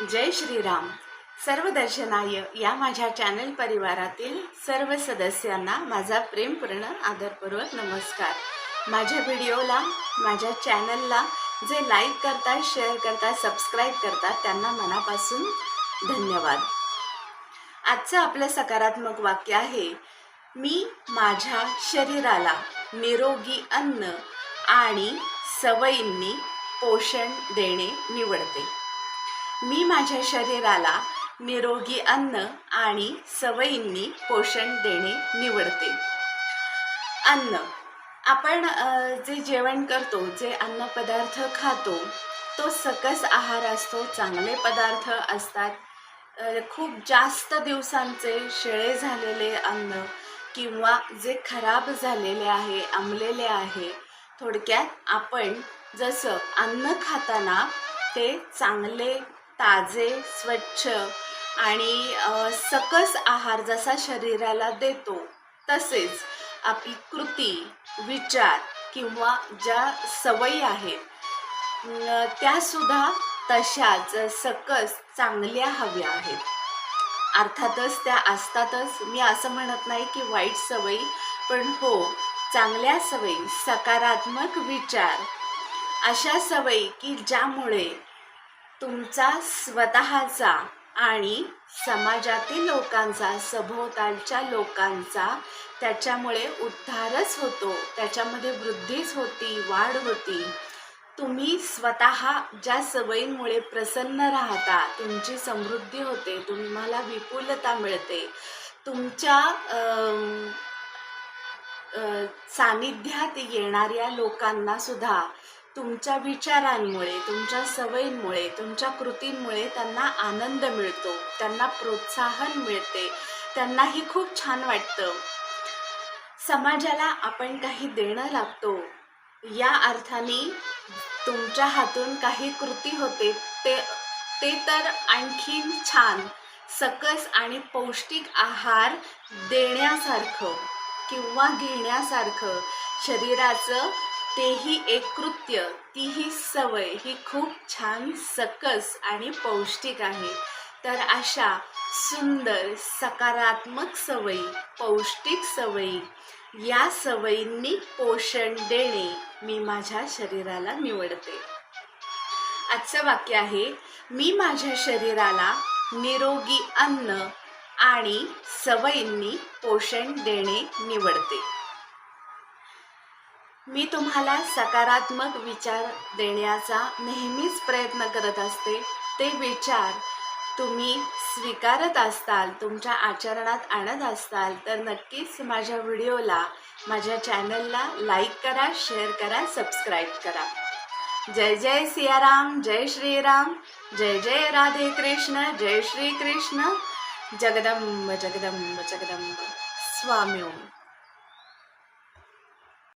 जय श्रीराम. सर्व दर्शनाय या माझ्या चॅनल परिवारातील सर्व सदस्यांना माझा प्रेमपूर्ण आदरपूर्वक नमस्कार. माझ्या व्हिडिओला माझ्या चॅनलला जे लाईक करतात शेअर करतात सबस्क्राईब करतात त्यांना मनापासून धन्यवाद. आजचं आपलं सकारात्मक वाक्य आहे मी माझ्या शरीराला निरोगी अन्न आणि सवयींनी पोषण देणे निवडते. मी माझ्या शरीराला निरोगी अन्न आणि सवयींनी पोषण देणे निवडते. अन्न. आपण जे जेवण करतो जे अन्नपदार्थ खातो तो सकस आहार असतो चांगले पदार्थ असतात. खूप जास्त दिवसांचे शेळे झालेले अन्न किंवा जे खराब झालेले आहे आंबलेले आहे थोडक्यात आपण जसं अन्न खाताना ते चांगले ताजे स्वच्छ आणि सकस आहार जसा शरीराला देतो तसेच आपली कृती विचार किंवा ज्या सवयी आहेत त्यासुद्धा तशाच सकस चांगल्या हव्या आहेत. अर्थातच त्या असतातच मी असं म्हणत नाही की वाईट सवयी पण हो चांगल्या सवयी सकारात्मक विचार अशा सवयी की ज्यामुळे तुमचा स्वतःचा आणि समाजातील लोकांचा सभोवतालच्या लोकांचा त्याच्यामुळे उद्धारच होतो. त्याच्यामध्ये वृद्धीच होती वाढ होती. तुम्ही स्वतः ज्या सवयींमुळे प्रसन्न राहता तुमची समृद्धी होते तुम्हाला विपुलता मिळते. तुमच्या सानिध्यात येणाऱ्या लोकांना सुद्धा तुमच्या विचारांमुळे तुमच्या सवयींमुळे तुमच्या कृतींमुळे त्यांना आनंद मिळतो त्यांना प्रोत्साहन मिळते त्यांनाही खूप छान वाटतं. समाजाला आपण काही देणं लागतो. या अर्थाने तुमच्या हातून काही कृती होते ते ते तर आणखीन छान सकस आणि पौष्टिक आहार देण्यासारखं किंवा घेण्यासारखं शरीराचं तेही एक कृत्य तीही सवय ही खूप छान सकस आणि पौष्टिक आहे. तर अशा सुंदर सकारात्मक सवयी पौष्टिक सवयी या सवयींनी पोषण देणे मी माझ्या शरीराला निवडते. आजचं वाक्य आहे मी माझ्या शरीराला निरोगी अन्न आणि सवयींनी पोषण देणे निवडते. मी तुम्हाला सकारात्मक विचार देण्याचा नेहमीच प्रयत्न करत असते. ते विचार तुम्ही स्वीकारत असताल तुमच्या आचरणात आणत असताल तर नक्कीच माझ्या व्हिडिओला माझ्या चॅनलला लाईक करा शेअर करा सबस्क्राईब करा. जय जय सियाराम जय श्रीराम जय जय राधे कृष्ण जय श्री कृष्ण. जगदंब जगदंब जगदंब. स्वामी ओम.